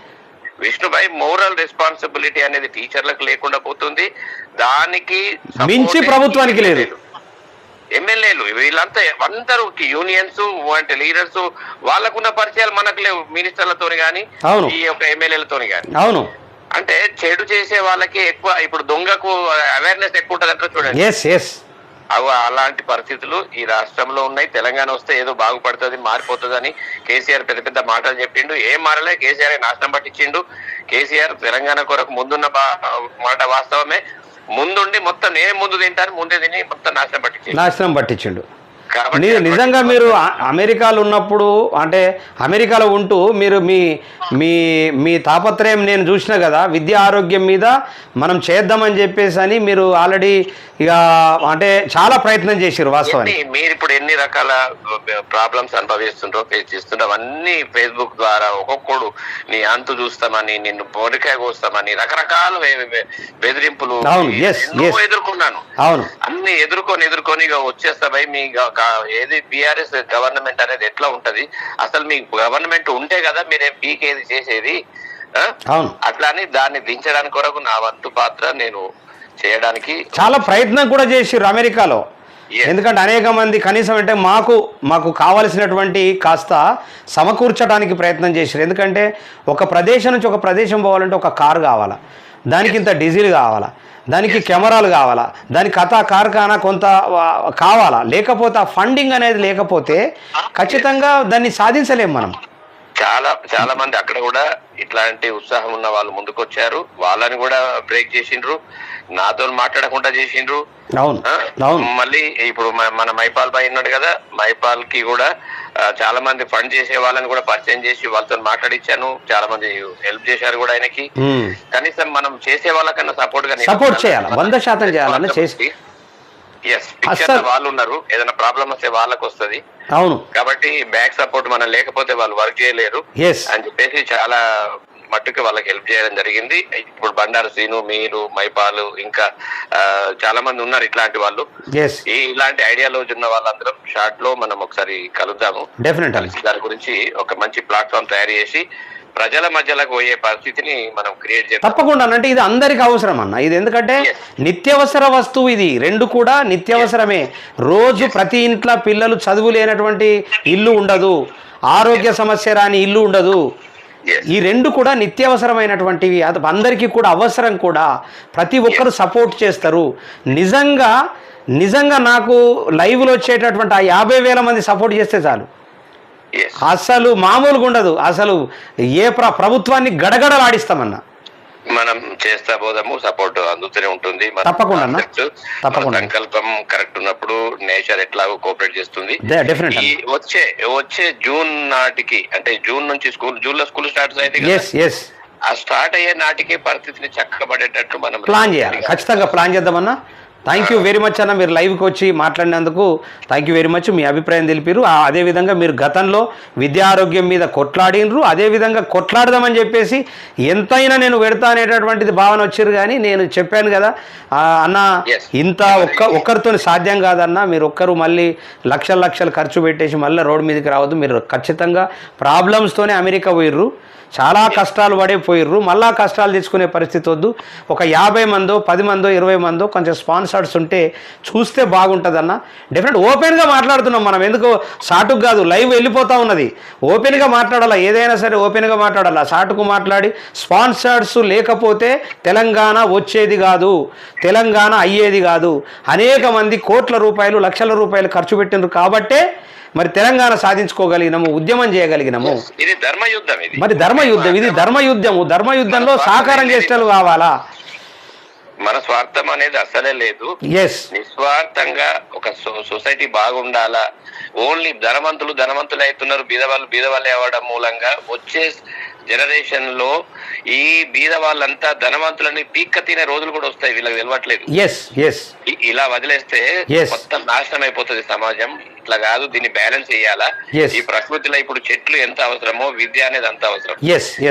D: విష్ణుభాయ్ మోరల్ రెస్పాన్సిబిలిటీ అనేది టీచర్లకు లేకుండా పోతుంది. దానికి
B: మించి ప్రభుత్వానికి లేదు.
D: ఎమ్మెల్యేలు వీళ్ళంతా అందరూ యూనియన్స్ అంటే లీడర్స్ వాళ్ళకున్న పరిచయాలు మనకు లేవు మినిస్టర్లతోని కానీ
B: అవును.
D: ఈ యొక్క ఎమ్మెల్యేలతోని కానీ
B: అవును.
D: అంటే చెడు చేసే వాళ్ళకి ఎక్కువ ఇప్పుడు దొంగకు అవేర్నెస్ ఎక్కువ ఉంటుంది చూడండి. అవి అలాంటి పరిస్థితులు ఈ రాష్ట్రంలో ఉన్నాయి. తెలంగాణ వస్తే ఏదో బాగుపడుతుంది మారిపోతుంది అని కేసీఆర్ పెద్ద పెద్ద మాటలు చెప్పిండు. ఏం మారలే కేసీఆర్ నాశనం పట్టించిండు. కేసీఆర్ తెలంగాణ కొరకు ముందున్న మాట వాస్తవమే. ముందుండి మొత్తం నేను ముందు తింటాను ముందే తిని మొత్తం నాశనం పట్టించిండు.
B: నాశనం పట్టించిండు. ని- నిజంగా మీరు అమెరికాలో ఉన్నప్పుడు అంటే అమెరికాలో ఉంటూ మీరు మీ మీ మీ తాపత్రయం నేను చూసిన కదా విద్య ఆరోగ్యం మీద మనం చేద్దామని చెప్పేసి అని మీరు ఆల్రెడీ ఇక అంటే చాలా ప్రయత్నం చేశారు వాస్తవానికి.
D: మీరు ఇప్పుడు ఎన్ని రకాల ప్రాబ్లమ్స్ అనుభవిస్తుండ్రో ఫేస్ చేస్తుండ్రో అవన్నీ ఫేస్బుక్ ద్వారా ఒక్కొక్కడు నీ అంతు చూస్తామని నిన్ను బొరికాయ కోస్తామని రకరకాల బెదిరింపులు. ఎదుర్కొన్నాను.
B: అవును.
D: అన్ని ఎదుర్కొని ఎదుర్కొని ఇక వచ్చేస్తా భయ్ మీ ఏది బీఆర్ఎస్ గవర్నమెంట్ అనేది ఎట్లా ఉంటది? అసలు మీ గవర్నమెంట్ ఉంటే కదా మీరేం పీకేది చేసేది? అట్లా అని దాన్ని దించడానికి కొరకు నా వంతు పాత్ర నేను చేయడానికి
B: చాలా ప్రయత్నం కూడా చేసిర్రు అమెరికాలో. ఎందుకంటే అనేక మంది కనీసం అంటే మాకు మాకు కావలసినటువంటి కాస్త సమకూర్చడానికి ప్రయత్నం చేశారు ఎందుకంటే ఒక ప్రదేశం నుంచి ఒక ప్రదేశం పోవాలంటే ఒక కారు కావాలా? దానికి ఇంత డీజిల్ కావాలా? దానికి కెమెరాలు కావాలా? దాని కథ కార్ఖానా కొంత కావాలా? లేకపోతే ఆ ఫండింగ్ అనేది లేకపోతే ఖచ్చితంగా దాన్ని సాధించలేం మనం.
D: చాలా చాలా మంది అక్కడ కూడా ఇట్లాంటి ఉత్సాహం ఉన్న వాళ్ళు ముందుకొచ్చారు. వాళ్ళని కూడా బ్రేక్ చేసిండ్రు. నాతో మాట్లాడకుండా చేసిండ్రు. మళ్ళీ ఇప్పుడు మన మైపాల్ బాయ్ ఉన్నాడు కదా మైపాల్కి కూడా చాలా మంది ఫండ్ చేసే వాళ్ళని కూడా పరిచయం చేసి వాళ్ళతో మాట్లాడించాను చాలా మంది హెల్ప్ చేశారు కూడా ఆయనకి. కనీసం మనం చేసే వాళ్ళకన్నా సపోర్ట్గా
B: Support చేయాలి. వంద శాతం చేయాలని చేసి-
D: ఎస్ వాళ్ళు ఉన్నారు. ఏదైనా ప్రాబ్లం వస్తే వాళ్ళకి వస్తది.
B: అవును.
D: కాబట్టి బ్యాక్ సపోర్ట్ మనం లేకపోతే వాళ్ళు వర్క్ చేయలేరు. అని చెప్పేసి చాలా మట్టుకు వాళ్ళకి హెల్ప్ చేయడం జరిగింది. ఇప్పుడు బండారు శ్రీను మీరు మైపాలు ఇంకా చాలా మంది ఉన్నారు ఇట్లాంటి వాళ్ళు. ఈ ఇలాంటి ఐడియాలజీ ఉన్న వాళ్ళందరం షార్ట్లో మనం ఒకసారి కలుద్దాము. దాని గురించి ఒక మంచి ప్లాట్ఫామ్ తయారు చేసి ప్రజల మధ్యలోకి పోయే పరిస్థితిని మనం క్రియేట్ చేద్దాం.
B: తప్పకుండా. అంటే ఇది అందరికి అవసరం అన్న. ఇది ఎందుకంటే. నిత్యవసర వస్తువు ఇది. రెండు కూడా నిత్యవసరమే. రోజు ప్రతి ఇంట్లో పిల్లలు చదువు లేనటువంటి ఇల్లు ఉండదు. ఆరోగ్య సమస్య రాని ఇల్లు ఉండదు. ఈ రెండు కూడా నిత్యవసరమైనటువంటివి. అది అందరికీ కూడా అవసరం కూడా. ప్రతి ఒక్కరు సపోర్ట్ చేస్తారు. నిజంగా నిజంగా నాకు లైవ్లో వచ్చేటటువంటి ఆ యాభై వేల మంది సపోర్ట్ చేస్తే చాలు. అసలు మామూలుగా ఉండదు అసలు ఏ ప్ర ప్రభుత్వాన్ని గడగడలాడిస్తామన్నా.
D: మనం చేస్తా పోదాము సపోర్ట్ అందుతూనే ఉంటుంది.
B: తప్పకుండా
D: సంకల్పం కరెక్ట్ ఉన్నప్పుడు నేచర్ ఎట్లాగో కోఆపరేట్ చేస్తుంది. ఈ వచ్చే వచ్చే జూన్ నాటికి అంటే జూన్ నుంచి స్కూల్ జూన్లో స్కూల్ స్టార్ట్ అయితే ఆ స్టార్ట్ అయ్యే నాటికే పరిస్థితిని చక్కబడేటట్టు మనం
B: ప్లాన్ చేయాలి. ఖచ్చితంగా ప్లాన్ చేద్దామన్నా. థ్యాంక్ యూ వెరీ మచ్ అన్న. మీరు లైవ్కి వచ్చి మాట్లాడినందుకు థ్యాంక్ యూ వెరీ మచ్ మీ అభిప్రాయం తెలిపారు అదేవిధంగా మీరు గతంలో విద్యా ఆరోగ్యం మీద కొట్లాడినరు. అదేవిధంగా కొట్లాడదామని చెప్పేసి ఎంతైనా నేను పెడతా అనేటటువంటిది భావన వచ్చారు కానీ నేను చెప్పాను కదా. అన్న. ఇంత ఒక్క ఒక్కరితో సాధ్యం కాదన్న. మీరు ఒక్కరు మళ్ళీ లక్షల లక్షలు ఖర్చు పెట్టేసి మళ్ళీ రోడ్డు మీదకి రావద్దు. మీరు ఖచ్చితంగా ప్రాబ్లమ్స్తోనే అమెరికా పోయిర్రు. చాలా కష్టాలు పడే పోయిర్రు. మళ్ళా కష్టాలు తెచ్చుకునే పరిస్థితి వద్దు. ఒక యాభై మందో పది మందో ఇరవై మందో కొంచెం స్పాన్సర్స్ ఉంటే చూస్తే బాగుంటుందన్న. డెఫినెట్ ఓపెన్గా మాట్లాడుతున్నాం మనం. ఎందుకు సాటుకు కాదు లైవ్ వెళ్ళిపోతా ఉన్నది. ఓపెన్గా మాట్లాడాలా? ఏదైనా సరే ఓపెన్గా మాట్లాడాలా? సాటుకు మాట్లాడి స్పాన్సర్స్ లేకపోతే తెలంగాణ వచ్చేది కాదు. తెలంగాణ అయ్యేది కాదు. అనేక మంది కోట్ల రూపాయలు లక్షల రూపాయలు ఖర్చు పెట్టినారు కాబట్టే మరి తెలంగాణ సాధించుకోగలిగినాము ఉద్యమం చేయగలిగినాము.
D: ఇది ధర్మయుద్ధం ఇది.
B: మరి ధర్మయుద్ధం ఇది ధర్మయుద్ధము. ధర్మయుద్ధంలో సహకారం చేసేటలు కావాలా?
D: మన స్వార్థం అనేది అసలే లేదు. నిస్వార్థంగా ఒక సొసైటీ బాగుండాలా? ఓన్లీ ధనవంతులు ధనవంతులు అవుతున్నారు బీదవాళ్ళు బీదవాళ్ళు అవ్వడం మూలంగా వచ్చే జనరేషన్లో ఈ బీద వాళ్ళంతా ధనవంతులని పీక్క తినే రోజులు కూడా వస్తాయి వీళ్ళకి ఇ- ఇలా వదిలేస్తే. మొత్తం నాశనం అయిపోతుంది సమాజం. ఇట్లా కాదు దీన్ని బ్యాలెన్స్ చేయాలా. ఈ ప్రకృతిలో ఇప్పుడు చెట్లు ఎంత అవసరమో విద్య అనేది అంత అవసరం.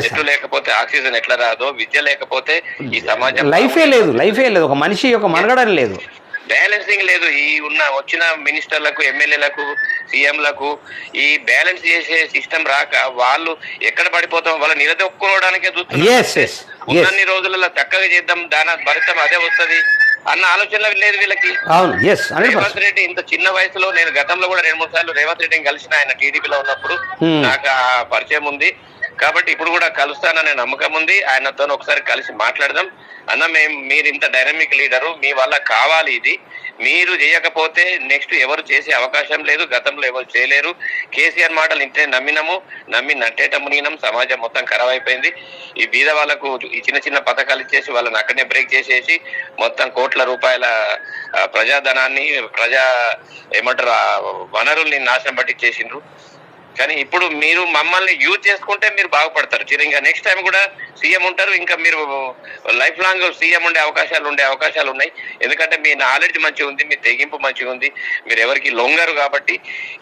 D: చెట్లు లేకపోతే ఆక్సిజన్ ఎట్లా రాదో విద్య లేకపోతే ఈ సమాజం
B: లైఫే లేదు లైఫే లేదు. ఒక మనిషి యొక్క మనగడని లేదు.
D: బ్యాలెన్సింగ్ లేదు. ఈ ఉన్న వచ్చిన మినిస్టర్లకు ఎమ్మెల్యేలకు సీఎంలకు ఈ బ్యాలెన్స్ చేసే సిస్టమ్ రాక వాళ్ళు ఎక్కడ పడిపోతాం? వాళ్ళు నిలదొక్కుకోవడానికే చూస్తున్నారు. ఉన్నన్ని రోజులలో చక్కగా చేద్దాం దాని భరితం అదే వస్తది అన్న ఆలోచన లేదు వీళ్ళకి. రేవంత్ రెడ్డి ఇంత చిన్న వయసులో నేను గతంలో కూడా రెండు మూడు సార్లు రేవంత్ రెడ్డిని కలిసిన ఆయన టీడీపీలో ఉన్నప్పుడు
B: Hmm.
D: నాకు ఆ పరిచయం ఉంది. కాబట్టి ఇప్పుడు కూడా కలుస్తాననే నమ్మకం ఉంది. ఆయనతో ఒకసారి కలిసి మాట్లాడదాం. అన్న మేము మీరు ఇంత డైనమిక్ లీడరు మీ వల్ల కావాలి ఇది. మీరు చేయకపోతే నెక్స్ట్ ఎవరు చేసే అవకాశం లేదు. గతంలో ఎవరు చేయలేరు. కేసీఆర్ మాటలు ఇంటే నమ్మినాము. నమ్మి నట్టేట మునిగినాం సమాజం మొత్తం ఖరాబ్ అయిపోయింది. ఈ బీద వాళ్ళకు ఈ చిన్న చిన్న పథకాలు ఇచ్చేసి వాళ్ళని అక్కడనే బ్రేక్ చేసేసి మొత్తం కోట్ల రూపాయల ప్రజాధనాన్ని ప్రజా ఏమంటారు వనరుల్ని నాశనం పట్టించేసిండ్రు. కానీ ఇప్పుడు మీరు మమ్మల్ని యూజ్ చేసుకుంటే మీరు బాగుపడతారు. చిరు ఇంకా నెక్స్ట్ టైం కూడా సీఎం ఉంటారు. ఇంకా మీరు లైఫ్ లాంగ్ సీఎం ఉండే అవకాశాలు ఉండే అవకాశాలు ఉన్నాయి. ఎందుకంటే మీ నాలెడ్జ్ మంచిగా ఉంది మీ తెగింపు మంచిగా ఉంది. మీరు ఎవరికి లొంగరు కాబట్టి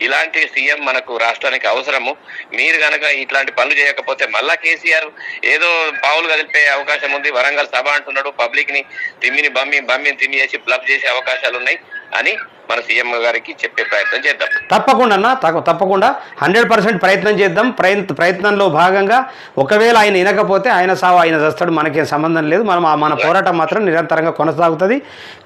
D: ఇలాంటి సీఎం మనకు రాష్ట్రానికి అవసరము. మీరు కనుక ఇట్లాంటి పనులు చేయకపోతే మళ్ళా కేసీఆర్ ఏదో పావులు కదిలిపే అవకాశం ఉంది. వరంగల్ సభ అంటున్నాడు. పబ్లిక్ని తిమ్మిని బమ్మి బమ్మిని తిమ్మి చేసి బ్లబ్ చేసే అవకాశాలు ఉన్నాయి. అని మన సీఎం గారికి చెప్పే ప్రయత్నం చేద్దాం.
B: తప్పకుండా అన్న తప్ప- తప్పకుండా. హండ్రెడ్ పర్సెంట్ ప్రయత్నం చేద్దాం. ప్రయత్ ప్రయత్నంలో భాగంగా ఒకవేళ ఆయన వినకపోతే ఆయన సావు ఆయన చేస్తాడు మనకేం సంబంధం లేదు. మనం మన పోరాటం మాత్రం నిరంతరంగా కొనసాగుతుంది.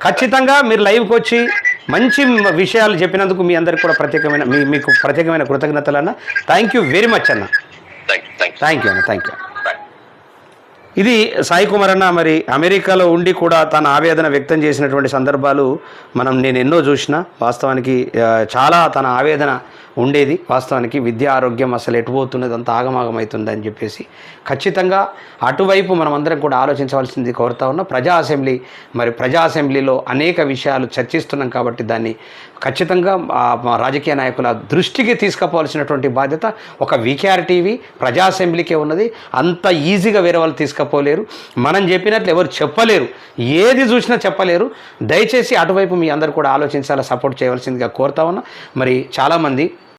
B: ఖచ్చితంగా మీరు లైవ్కి వచ్చి మంచి విషయాలు చెప్పినందుకు మీ అందరికి కూడా ప్రత్యేకమైన మీ మీకు ప్రత్యేకమైన కృతజ్ఞతలు అన్న. థ్యాంక్ యూ వెరీ మచ్ అన్న.
D: థ్యాంక్ యూ
B: అన్న థ్యాంక్ యూ ఇది సాయి కుమార్ అన్న మరి అమెరికాలో ఉండి కూడా తన ఆవేదన వ్యక్తం చేసినటువంటి సందర్భాలు మనం నేను ఎన్నో చూసిన వాస్తవానికి చాలా తన ఆవేదన ఉండేది. వాస్తవానికి విద్యా ఆరోగ్యం అసలు ఎటుపోతున్నది అంత ఆగమాగమవుతుందని చెప్పేసి ఖచ్చితంగా అటువైపు మనం అందరం కూడా ఆలోచించవలసింది కోరుతా ఉన్నా ప్రజా అసెంబ్లీ మరి ప్రజా అసెంబ్లీలో అనేక విషయాలు చర్చిస్తున్నాం కాబట్టి దాన్ని ఖచ్చితంగా రాజకీయ నాయకుల దృష్టికి తీసుకుపోవాల్సినటువంటి బాధ్యత ఒక వికేఆర్ టీవీ ప్రజా అసెంబ్లీకే ఉన్నది. అంత ఈజీగా వేరే వాళ్ళు తీసుకుపోలేరు. మనం చెప్పినట్లు ఎవరు చెప్పలేరు. ఏది చూసినా చెప్పలేరు. దయచేసి అటువైపు మీ అందరు కూడా ఆలోచించాలా సపోర్ట్ చేయవలసిందిగా కోరుతా ఉన్నా. మరి చాలామంది